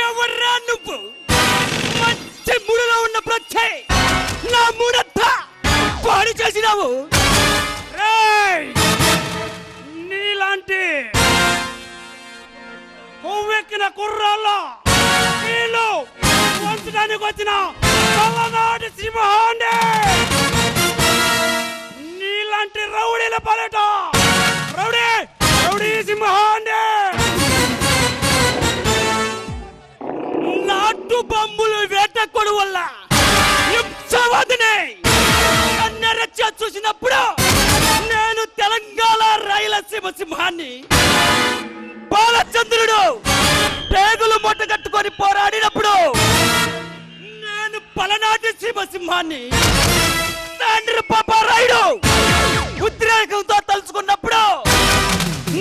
ఎవర్రా నువ్వు? మంచి మూడలో ఉన్న ప్రత్యే నా మూడంతా పాడు చేసినావు. నీలాంటి కొవ్వెక్కిన కుర్రాల్లో నీళ్ళు వంచడానికి వచ్చిన తలనాటి బొమ్మలు వేటకొడు వల్ల కన్నెరచ్చ చూసినప్పుడు నేను తెలంగాణ రాయలసీమ సింహాన్ని బాలచంద్రుడు పేగులు మూట కట్టుకొని పోరాడినప్పుడు నేను పలనాటి సీమ సింహాన్ని తండ్రి పాపారాయుడు ఉద్రేకంతో తలుచుకున్నప్పుడు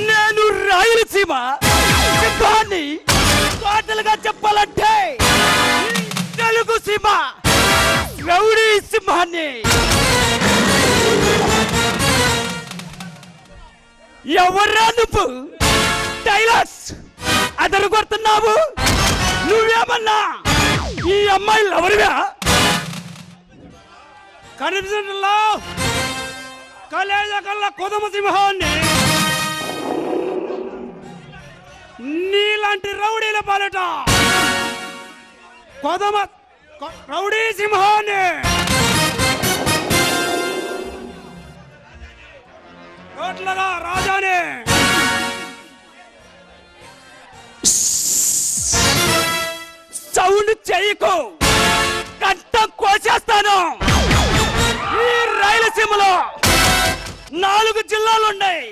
నేను రాయలసీమ సింహాన్ని టోటల్గా చెప్పాలంటే సింహ! రౌడీ సింహాన్ని! ఎవర్రా నువ్వు? టైలర్స్ అదరు కొడుతున్నావు? నువ్వేమన్నా? ఈ అమ్మాయిలు ఎవరివా కనిపించడంలో కలేజ కల్లా కొదమ సింహాన్ని! నీలాంటి రౌడీల పాలట! కొదమ రౌడీ సింహాన్ రోడ్లగా రాజానే! సౌండ్ చేయకు! కట్ట కోసేస్తాను! ఈ రాయలసీమలో నాలుగు జిల్లాలు ఉన్నాయి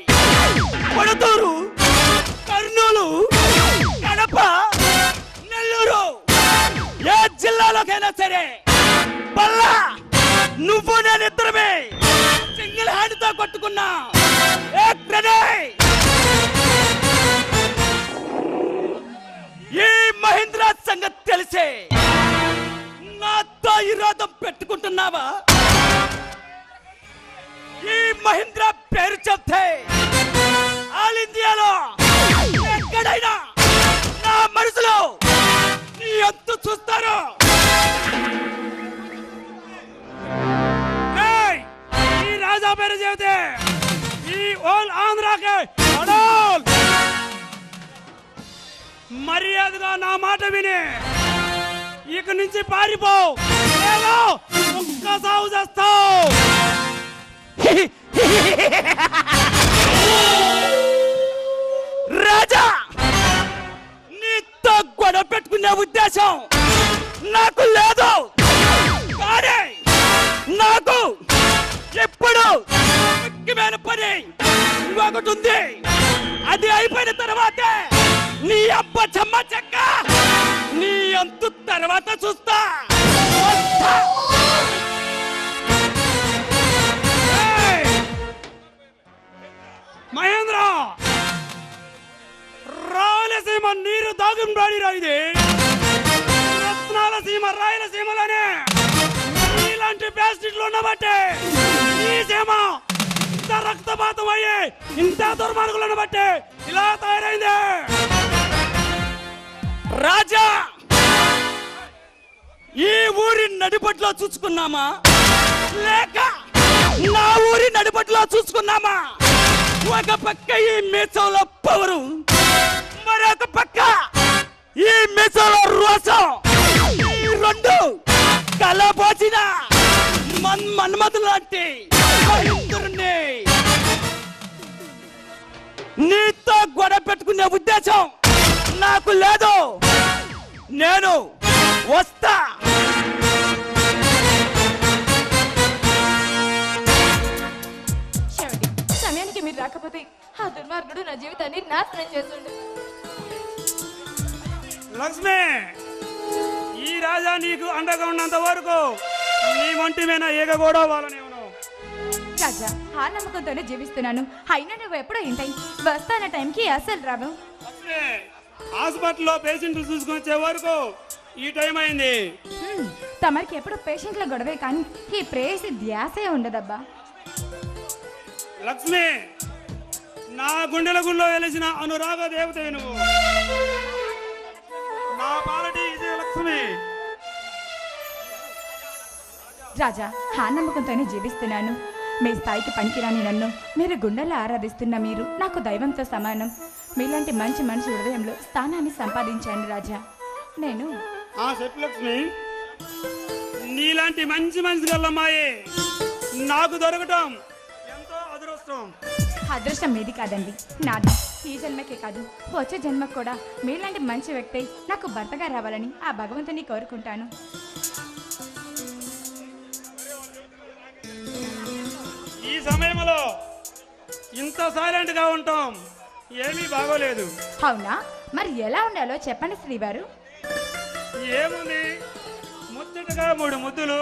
కొడతూరు కర్నూలు కడప నెల్లూరు. జిల్లాలోకైనా సరే. బల్లా నువ్వు నేను ఇద్దరమే సింగిల్ హ్యాండ్తో కొట్టుకున్నా. ఏ ఈ మహేంద్ర సంగతి తెలిసే. నాతో విరోధం పెట్టుకుంటున్నావా? ఈ మహేంద్ర పేరు చెప్తే ఆల్ ఇండియా రాజా చెబితే ఈ ఓల్ ఆంధ్రాకే అడోల్ మర్యాదగా నా మాట విని ఇక నుంచి పారిపో ఒక్క సాగు చేస్తావు రాజా నీతో గొడవ పెట్టుకునే ఉద్దేశం నాకు లేదు కానీ నాకు ఎప్పుడు ముఖ్యమైన పని ఒకటి ఉంది. అది అయిపోయిన తర్వాత నీ అబ్బ చెమ్మ చెక్క నీ అంతు తర్వాత చూస్తా. మహేంద్ర! రాయలసీమ నీరు దాగుం రాడిరా ఇది. రత్నాల సీమ రాయలసీమలోనే ఇలాంటి ప్లాస్టిక్లు ఉండబట్టే ఈ ఇంత రక్తపాతం అయ్యి ఇంత దుర్మార్గులను బట్టి ఇలా తయారైంది. రాజా! ఈ ఊరి నడిపట్లో చూసుకున్నామా? లేక నా ఊరి నడిపట్లో చూసుకున్నామా? ఒక పక్క ఈ మీసంలో పవరు మరొక పక్క ఈ మీసంలో రోసం. రెండు కలపోచినా మన్ మన్మధు లాంటి నీతో గొడవ పెట్టుకునే ఉద్దేశం నాకు లేదు. నేను వస్తా. సమయానికి మీరు రాకపోతే ఆ దుర్మార్గుడు నా జీవితాన్ని నాశనం చేస్తుండు. లక్ష్మి ఈ రాజా నీకు అండగా ఉన్నంత వరకు నీ ఒంటి మీద ఏగ కూడా వాళ్ళని రాజా ఆ నమ్మకంతోనే జీవిస్తున్నాను. అయినా నువ్వు ఎప్పుడో ఇంటాయి వస్తాన టైంకి అసలు రావు. హాస్పిటల్లో పేషెంట్ చూసుకొని వచ్చే వరకు ఈ టైం అయింది. తమరికి ఎప్పుడు పేషెంట్ల గొడవే కానీ ఈ ప్రేయసి ధ్యాసే ఉండదబ్బా. లక్ష్మి నా గుండెల గుళ్ళో వెలిసిన అనురాగ దేవత నువ్వు. నా పాలటి విజయ లక్ష్మి. రాజా ఆ నమ్మకంతోనే జీవిస్తున్నాను. మీ స్థాయికి పనికిరాని నన్ను మీరు గుండెల్లో ఆరాధిస్తున్న మీరు నాకు దైవంతో సమానం. మీలాంటి మంచి మనిషి హృదయంలో స్థానాన్ని సంపాదించాను రాజా. నేను ఆ చెప్పు లక్ష్మి నీలాంటి మంచి మంచి గల్లమ్మాయి. నాకు దొరకటం ఎంతో అదృష్టం. అదృష్టం మీది కాదండి నాది. ఈ జన్మకే కాదు వచ్చే జన్మకు కూడా మీలాంటి మంచి వ్యక్తి నాకు భర్తగా రావాలని ఆ భగవంతుని కోరుకుంటాను. సమయంలో ఇంత సైలెంట్గా ఉంటాం. ఏమీ బాగోలేదు. అవునా? మరి ఎలా ఉండాలో చెప్పండి శ్రీవారు. ఏముంది? ముచ్చటగా మూడు ముద్దులు